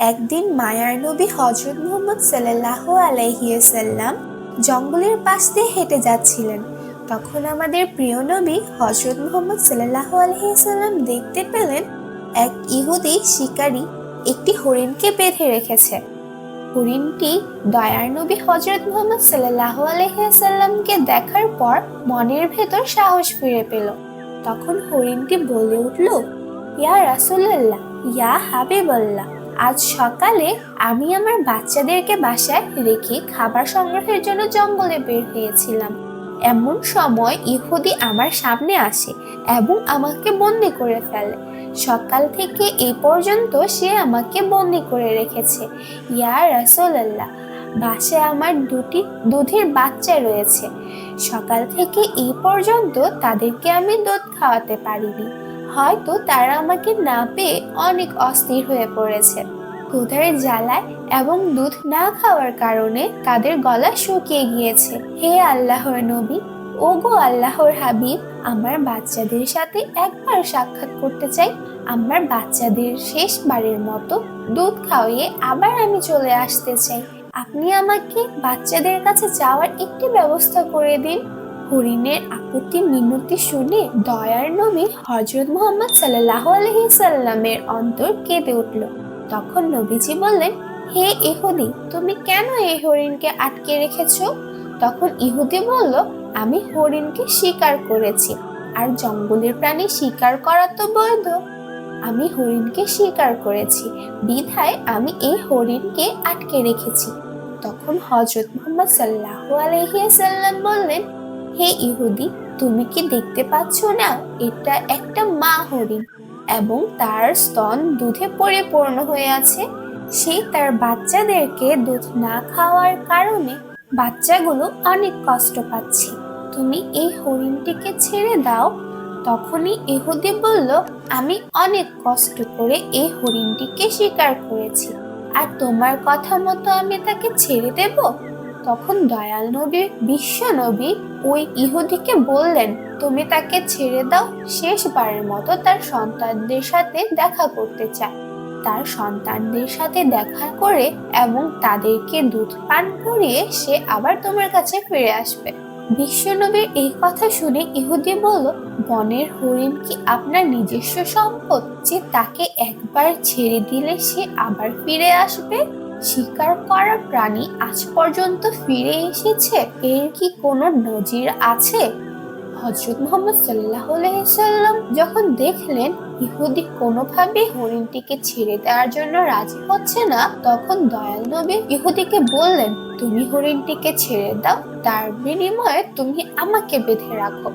একদিন মায়ার নবী হজরত মুহাম্মদ সাল্লাহ আলাইহিসাল্লাম জঙ্গলের পাশ দিয়ে হেঁটে যাচ্ছিলেন। তখন আমাদের প্রিয় নবী হজরত মুহাম্মদ সাল্লাহ আলহিসাল্লাম দেখতে পেলেন এক ইহুদি শিকারী একটি হরিণকে বেঁধে রেখেছে। হরিণটি দয়ার নবী হজরত মুহাম্মদ সাল্লাহ আলহিসাল্লামকে দেখার পর মনের ভেতর সাহস ফিরে পেল। তখন হরিণটি বলে উঠল, ইয়া রাসুল্লাহ ইয়া হাবিবাল্লাহ। আজ সকালে আমি আমার বাচ্চাদেরকে বাসায় রেখে খাবার সংগ্রহের জন্য জঙ্গলে বের হয়েছিলাম। এমন সময় ইহুদি আমার সামনে আসে এবং আমাকে বন্দি করে ফেলে। সকাল থেকে এই পর্যন্ত সে আমাকে বন্দি করে রেখেছে। ইয়া রাসূলুল্লাহ, বাসায় আমার দুটি দুধের বাচ্চা রয়েছে। সকাল থেকে এই পর্যন্ত তাদেরকে আমি দুধ খাওয়াতে পারিনি। হয়তো তারা আমাকে না পেয়ে অনেক অস্থির হয়ে পড়েছে। ক্ষুধার জ্বালায় এবং দুধ না খাওয়ার কারণে তাদের গলা শুকিয়ে গিয়েছে। হে আল্লাহর নবী, ওগো আল্লাহর হাবিব, আমার বাচ্চাদের সাথে একবার সাক্ষাৎ করতে চাই। আমার বাচ্চাদের শেষবারের মতো দুধ খাওয়িয়ে আবার আমি চলে আসতে চাই। আপনি আমাকে বাচ্চাদের কাছে যাওয়ার একটি ব্যবস্থা করে দিন। হরিণের আপত্তি মিনতি শুনে দয়ার নবী হজরত মোহাম্মদ সাল্লাহ আলহি সাল্লামের অন্তর কেঁদে উঠল। তখন নবীজি বললেন, হে ইহুদি, তুমি কেন এই হরিণকে আটকে রেখেছ? তখন ইহুদি বলল, আমি হরিণকে শিকার করেছি, আর জঙ্গলের প্রাণী শিকার করা তো বৈধ। আমি হরিণকে শিকার করেছি, বিধায় আমি এই হরিণকে আটকে রেখেছি। তখন হজরত মোহাম্মদ সাল্লাহ আলহিয়াসাল্লাম বললেন হে ইহুদি, তুমি কি দেখতে পাচ্ছ না? এটা একটা মা হরিণ এবং তার স্তন দুধে পরিপূর্ণ হয়ে আছে। সে তার বাচ্চাদেরকে দুধ না খাওয়ার কারণে বাচ্চাগুলো অনেক কষ্ট পাচ্ছে। তুমি এই হরিণটিকে ছেড়ে দাও। তখনই ইহুদি বলল, আমি অনেক কষ্ট করে এই হরিণটিকে শিকার করেছি। আর তোমার কথা মতো আমি তাকে ছেড়ে দেব? তখন দয়াল নবী, বিশ্ব নবী ওই ইহুদিকে বললেন, তুমি তাকে ছেড়ে দাও, শেষবারের মতো তার সন্তানদের সাথে দেখা করতে চায়। তার সন্তানদের সাথে দেখা করে এবং তাদেরকে দুধ পান করিয়ে সে আবার তোমার কাছে ফিরে আসবে। বিশ্বনবীর এই কথা শুনে ইহুদি বলল, বনের হরিণ কি আপনার নিজস্ব সম্পদ যে তাকে একবার ছেড়ে দিলে সে আবার ফিরে আসবে? শিকার করা প্রাণী আজ পর্যন্ত ফিরে এসেছে। এর কি কোনো নজির আছে? হজরত মোহাম্মদ সাল্লাহ সাল্লাম যখন দেখলেন ইহুদি কোনোভাবে হরিণটিকে ছেড়ে দেওয়ার জন্য রাজি হচ্ছে না, তখন দয়াল নবী ইহুদিকে বললেন, তুমি হরিণটিকে ছেড়ে দাও, তার বিনিময়ে তুমি আমাকে বেঁধে রাখো।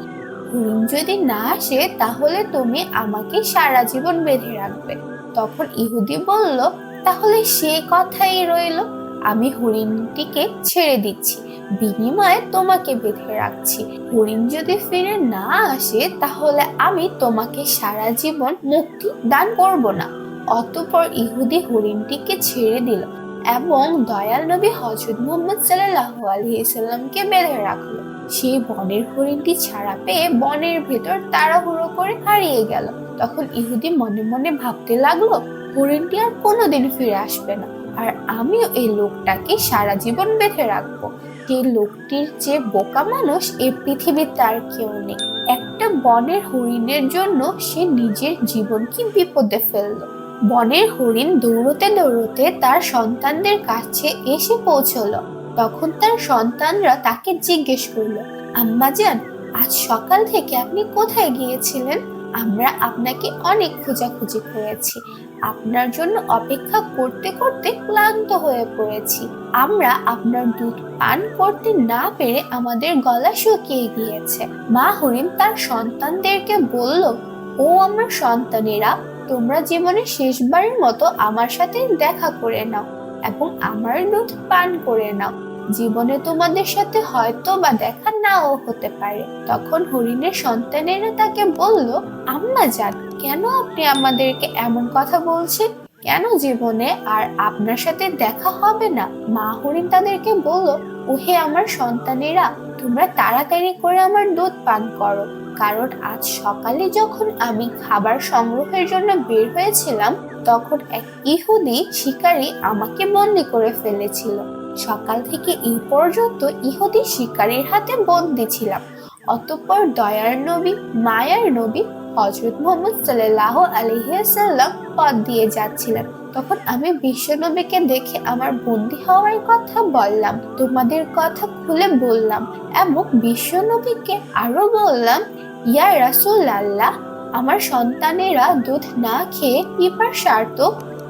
হরিণ যদি না আসে, তাহলে তুমি আমাকে সারা জীবন বেঁধে রাখবে। তখন ইহুদি বলল তাহলে সে কথাই রইল। আমি হরিণটিকে ছেড়ে দিচ্ছি। বিনিময়ে তোমাকে বেঁধে রাখছি। হরিণ যদি ফিরে না আসে, তাহলে আমি তোমাকে সারা জীবন মুক্তি দান করব না। অতপর ইহুদি হরিণটিকে ছেড়ে দিল এবং দয়াল নবী হজরত মোহাম্মদ সাল্লাহ আলহিসাল্লামকে বেঁধে রাখল। সেই বনের হরিণটি ছাড়া পেয়ে বনের ভেতর তাড়াহুড়ো করে হারিয়ে গেল। তখন ইহুদি মনে মনে ভাবতে লাগল হরিণটি আর কোনোদিন ফিরে আসবে না। আর আমিও এই লোকটাকে সারা জীবন বেঁধে রাখব। সেই লোকটির যে বোকা মানুষ এই পৃথিবীতে আর কেউ নেই। একটা বনের হরিণের জন্য সে নিজের জীবনকে বিপদে ফেলল। বনের হরিণ দৌড়তে দৌড়তে তার সন্তানদের কাছে এসে পৌঁছলো। তখন তার সন্তানরা তাকে জিজ্ঞেস করল আম্মাজান আজ সকাল থেকে আপনি কোথায় গিয়েছিলেন? আমরা আপনাকে অনেক খোঁজাখুঁজি করেছি। আপনার জন্য অপেক্ষা করতে করতে ক্লান্ত হয়ে পড়েছি। আমরা আপনার দুধ পান করতে না পেরে আমাদের গলা শুকিয়ে গিয়েছে। মা হরিণ তার সন্তানদেরকে বলল, ও আমার সন্তানেরা, তোমরা জীবনে শেষবারের মতো আমার সাথে দেখা করে নাও এবং আমার দুধ পান করে নাও। জীবনে তোমাদের সাথে হয়তো বা দেখা নাও হতে পারে। তখন হরিণের সন্তানেরা তাকে বলল, আম্মা যান, কেন আপনি আমাদেরকে এমন কথা বলছেন? কেন জীবনে আর আপনার সাথে দেখা হবে না? মা হরিণ তাদেরকে বলল, ওহে আমার সন্তানেরা, তোমরা তাড়াতাড়ি করে আমার দুধ পান করো। কারণ আজ সকালে যখন আমি খাবার সংগ্রহের জন্য বের হয়েছিলাম, তখন এক ইহুদি শিকারী আমাকে বন্দি করে ফেলেছিল। সকাল থেকে এই পর্যন্ত ইহুদি শিকারীর হাতে বন্দি ছিলাম। অতঃপর দয়ার নবী, মায়ার নবী হজরত মোহাম্মদ সাল্লাহ আলহিসাল্লাম পথ দিয়ে যাচ্ছিলেন। তখন আমি বিশ্বনবীকে দেখে আমার বন্দি হওয়ার কথা বললাম, তোমাদের কথা খুলে বললাম এবং বিশ্বনবীকে আরও বললাম, ইয়া রাসুল আল্লাহ আমার সন্তানেরা দুধ না খেয়ে পিপাসার্ত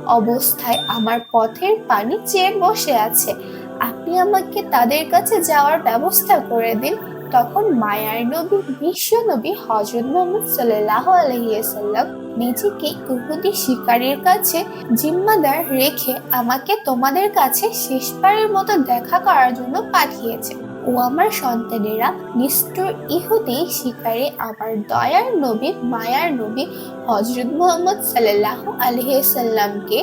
অবস্থায় আমার পথের পানি চেয়ে বসে আছে। আপনি আমাকে তাদের কাছে যাওয়ার ব্যবস্থা করে দিন। তখন মায়ার নবী, বিশ্ব নবী হজরত মোহাম্মদ সাল্লাহ আলহিসাল্লাম নিজেকে ইহুদি শিকারীর কাছে জিম্মাদার রেখে আমাকে তোমাদের কাছে শেষবারের মতো দেখা করার জন্য পাঠিয়েছে। ও আমার সন্তানেরা নিষ্ঠুর ইহুদি শিকারে আমার দয়ার নবী, মায়ার নবী হজরত মোহাম্মদ সাল্লাহ আলহিসাল্লামকে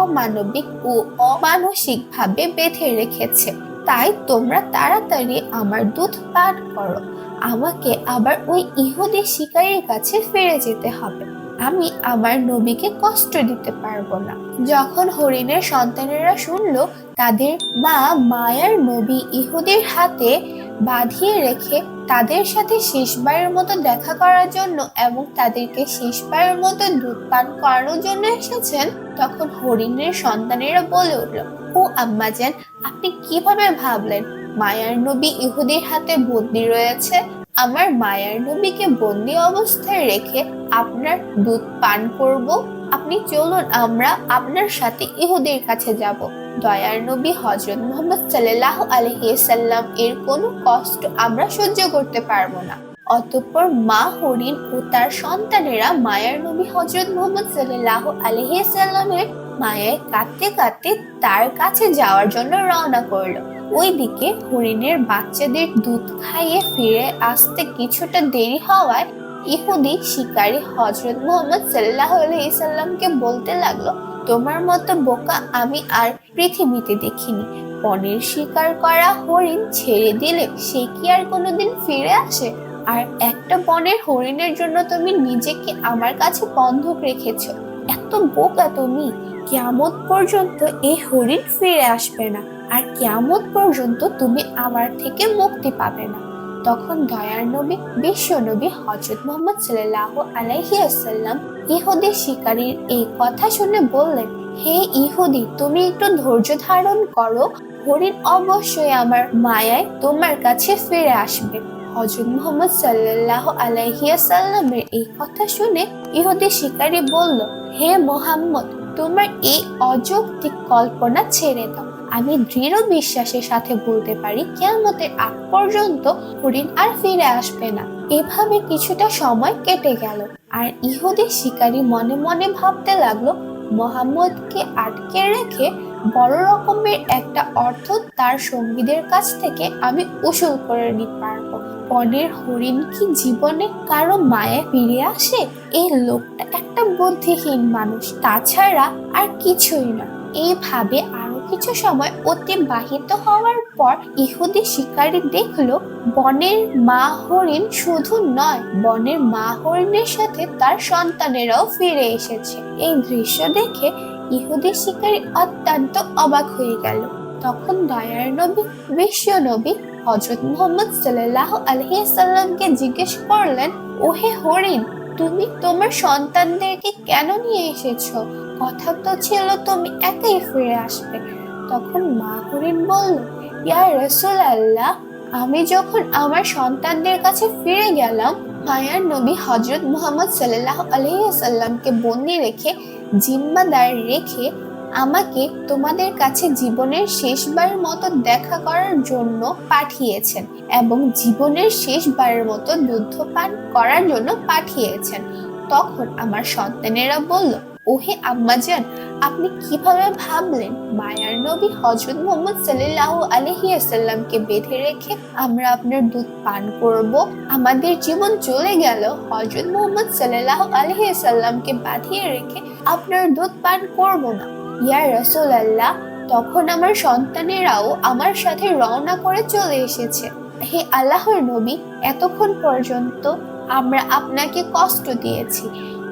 অমানবিক ও অমানসিকভাবে বেঁধে রেখেছে। তাই তোমরা তাড়াতাড়ি আমার দুধ পান করো। আমাকে আবার ওই ইহুদি শিকারীর কাছে ফিরে যেতে হবে। আমি আমার নবীকে কষ্ট দিতে পারব না। যখন হরিণের সন্তানেরা শুনল, তাদের মা মায়ার নবী ইহুদির হাতে বাঁধিয়ে রেখে তাদের সাথে শেষবারের মতো দেখা করার জন্য এবং তাদেরকে শেষবারের মতো দুধ পান করানোর জন্য এসেছেন, তখন হরিণের সন্তানেরা বলে উঠল, ও আম্মাজান, আপনি কীভাবে ভাবলেন? মায়ার নবী ইহুদির হাতে বন্দি রয়েছে আমার মায়ার নবীকে বন্দি অবস্থায় রেখে আপনার দুধ পান করব। আপনি চলুন, আমরা আপনার সাথে ইহুদের কাছে যাব। দয়ার নবী হজরত মোহাম্মদ সাল্লাহ আলহিসাল্লাম এর কোনো কষ্ট আমরা সহ্য করতে পারব না। অতঃপর মা হরিণ ও তার সন্তানেরা মায়ার নবী হজরত মোহাম্মদ সাল্লাহ আলহিসাল্লামের মায়ের কাঁদতে কাঁদতে তার কাছে যাওয়ার জন্য রওনা করল। ওইদিকে হরিণের বাচ্চাদের দুধ খাইয়ে ফিরে আসতে কিছুটা দেরি হওয়ায় ইহুদি শিকারী হজরত মোহাম্মদ সাল্লাহ আলাইসাল্লামকে বলতে লাগল, তোমার মতো বোকা আমি আর পৃথিবীতে দেখিনি। বনের শিকার করা হরিণ ছেড়ে দিলে সে কি আর কোনোদিন ফিরে আসে? আর একটা বনের হরিণের জন্য তুমি নিজেকে আমার কাছে বন্ধক রেখেছো? এত বোকা তুমি। কেমন পর্যন্ত এই হরিণ ফিরে আসবে না। আর কেয়ামত পর্যন্ত তুমি আমার থেকে মুক্তি পাবে না। তখন দয়ার নবী, বিশ্ব নবী হজরত মোহাম্মদ সাল্লাহ আলাইহি আসাল্লাম ইহুদি শিকারীর এই কথা শুনে বললেন, হে ইহুদি, তুমি একটু ধৈর্য ধারণ করো। হরিণ অবশ্যই আমার মায়ায় তোমার কাছে ফিরে আসবে। হজরত মোহাম্মদ সাল্লাহ আলাইহিয়াসাল্লামের এই কথা শুনে ইহুদি শিকারী বলল, হে মোহাম্মদ তোমার এই অযৌক্তিক কল্পনা ছেড়ে দাও। আমি দৃঢ় বিশ্বাসের সাথে বলতে পারি, কেয়ামতের আগ পর্যন্ত হরিণ আর ফিরে আসবে না। এভাবে কিছুটা সময় কেটে গেল। আর ইহুদি শিকারী মনে মনে ভাবতে লাগল, মোহাম্মদকে আটকে রেখে বড় রকমের একটা অর্থ তার সঙ্গীদের কাছ থেকে আমি উসুল করে নিতে পারব। বনের হরিণ কি জীবনে কারও মায়া ফিরে আসে? এই লোকটা একটা বুদ্ধিহীন মানুষ, তাছাড়া আর কিছুই না। এইভাবে আরও কিছু সময় অতিবাহিত হওয়ার পর ইহুদি শিকারী দেখল, বনের মা হরিণ শুধু নয়, বনের মা হরিণের সাথে তার সন্তানেরাও ফিরে এসেছে। এই দৃশ্য দেখে ইহুদি শিকারী অত্যন্ত অবাক হয়ে গেল। তখন দয়ার নবী, বিশ্ব নবী হজরত মোহাম্মদ সাল্লাহ আলহিসাল্লামকে জিজ্ঞেস করলেন, ওহে হরিণ, তুমি তোমার সন্তানদেরকে কেন নিয়ে এসেছ? কথা তো ছিল তুমি একাই ফিরে আসবে। তখন মা হরিণ বলল, ইয়া রসুল আল্লাহ আমি যখন আমার সন্তানদের কাছে ফিরে গেলাম, মায়ার নবী হজরত মোহাম্মদ সাল্লাহ আলহিসাল্লামকে বন্দি রেখে জিম্মাদার রেখে আমাকে তোমাদের কাছে জীবনের শেষবারের মতো দেখা করার জন্য পাঠিয়েছেন এবং জীবনের শেষবারের মতো দুধ পান করার জন্য পাঠিয়েছেন। তখন আমার সন্তানেরা বলল ওহে আম্মাজান, আপনি কীভাবে ভাবলেন মায়ার নবী হজরত মোহাম্মদ সাল্লাহ আলহিয়াসাল্লামকে বেঁধে রেখে আমরা আপনার দুধ পান করব? আমাদের জীবন চলে গেল হজরত মোহাম্মদ সাল্লাহ আলহিয়াসাল্লামকে বাঁধিয়ে রেখে আপনার দুধ পান করব না। ইয়া রসুল আল্লাহ তখন আমার সন্তানেরাও আমার সাথে রওনা করে চলে এসেছে। হে আল্লাহর নবী, এতক্ষণ পর্যন্ত আমরা আপনাকে কষ্ট দিয়েছি।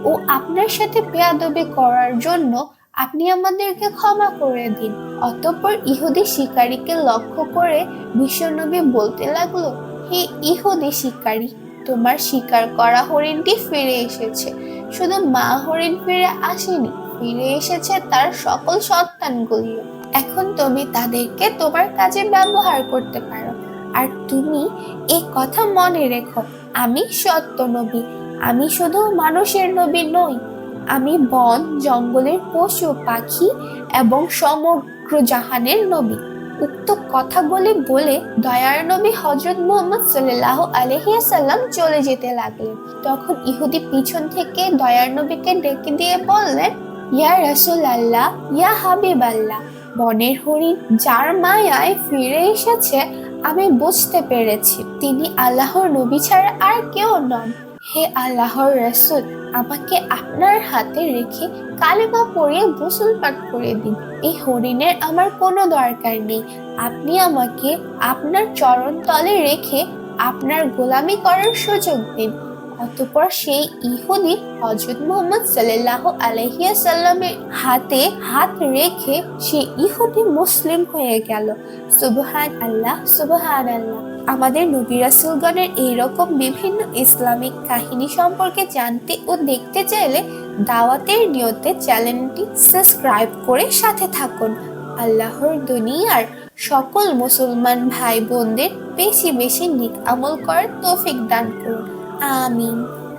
ও আপনার সাথে বেয়াদবি করার জন্য আপনি আমাদেরকে ক্ষমা করে দিন। অতঃপর ইহুদি শিকারীকে লক্ষ্য করে বিশ্বনবী বলতে লাগল, হে ইহুদি শিকারী, তোমার শিকার করা হরিণটি ফিরে এসেছে। শুধু মা হরিণ ফিরে আসেনি, ফিরে এসেছে তার সকল সন্তানগুলিও এখন তুমি তাদেরকে তোমার কাজে ব্যবহার করতে পারো। আর তুমি এই কথা মনে রেখো, আমি সত্য নবী। আমি শুধু মানুষের নবী নই, আমি বন, জঙ্গলের পশু, পাখি এবং সমগ্র জাহানের নবী। উক্ত কথাগুলি বলে দয়ার নবী হজরত মুহাম্মদ সাল্লাহ আলহিয়াসাল্লাম চলে যেতে লাগলেন। তখন ইহুদি পিছন থেকে দয়ার নবীকে ডেকে দিয়ে বললেন, ইয়া রসুল আল্লাহ ইয়া হাবিব আল্লাহ বনের হরিণ যার মায়ায় ফিরে এসেছে, আমি বুঝতে পেরেছি। তিনি আল্লাহর নবী ছাড়া আর কেউ নন। হে আল্লাহর রসুল, আমাকে আপনার হাতে রেখে কালেমা পড়িয়ে গোসল পাঠ করে দিন। এই হরিণের আমার কোনো দরকার নেই। আপনি আমাকে আপনার চরণ তলে রেখে আপনার গোলামি করার সুযোগ দিন। অতঃপর সেই ইহুদি হজরত মোহাম্মদ সাল্লাহ আলহিয়াসাল্লামের হাতে হাত রেখে সেই ইহুদি মুসলিম হয়ে গেল। সুবহান আল্লাহ সুবহান আল্লাহ আমাদের নবী রাসূলগণের এইরকম বিভিন্ন ইসলামিক কাহিনী সম্পর্কে জানতে ও দেখতে চাইলে দাওয়াতের নিয়তে চ্যানেলটি সাবস্ক্রাইব করে সাথে থাকুন। আল্লাহর দুনিয়ার সকল মুসলমান ভাই বোনদের বেশি বেশি নিক আমল করার তৌফিক দান করুন। Amém.